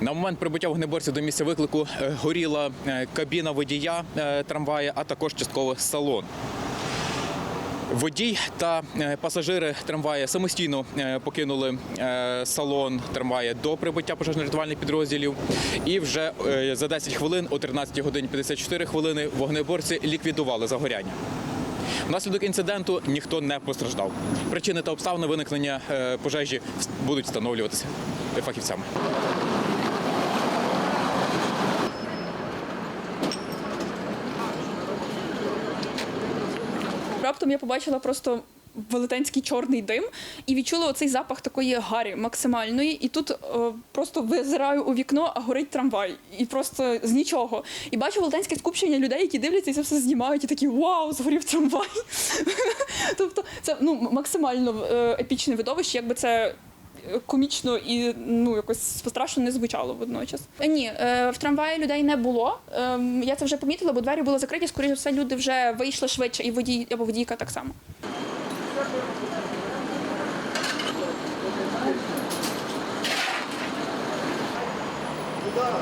На момент прибуття вогнеборців до місця виклику е, горіла е, кабіна водія е, трамвая, а також частково салон. Водій та пасажири трамвая самостійно покинули салон трамвая до прибуття пожежно-рятувальних підрозділів. І вже за 10 хвилин, о 13 годині 54 хвилини, вогнеборці ліквідували загоряння. Внаслідок інциденту ніхто не постраждав. Причини та обставини виникнення пожежі будуть встановлюватися фахівцями. Раптом я побачила просто велетенський чорний дим і відчула оцей запах такої гарі максимальної. І тут е, просто визираю у вікно, а горить трамвай. І просто з нічого. І бачу велетенське скупчення людей, які дивляться і це все знімають, і такі вау, згорів трамвай. тобто це ну, максимально е, епічне видовище, якби це комічно і ну якось страшно не звучало водночас. Е, ні, е, в трамваї людей не було. Ем, я це вже помітила, бо двері були закриті. Скоріше все, люди вже вийшли швидше, і водій або водійка так само. Куда?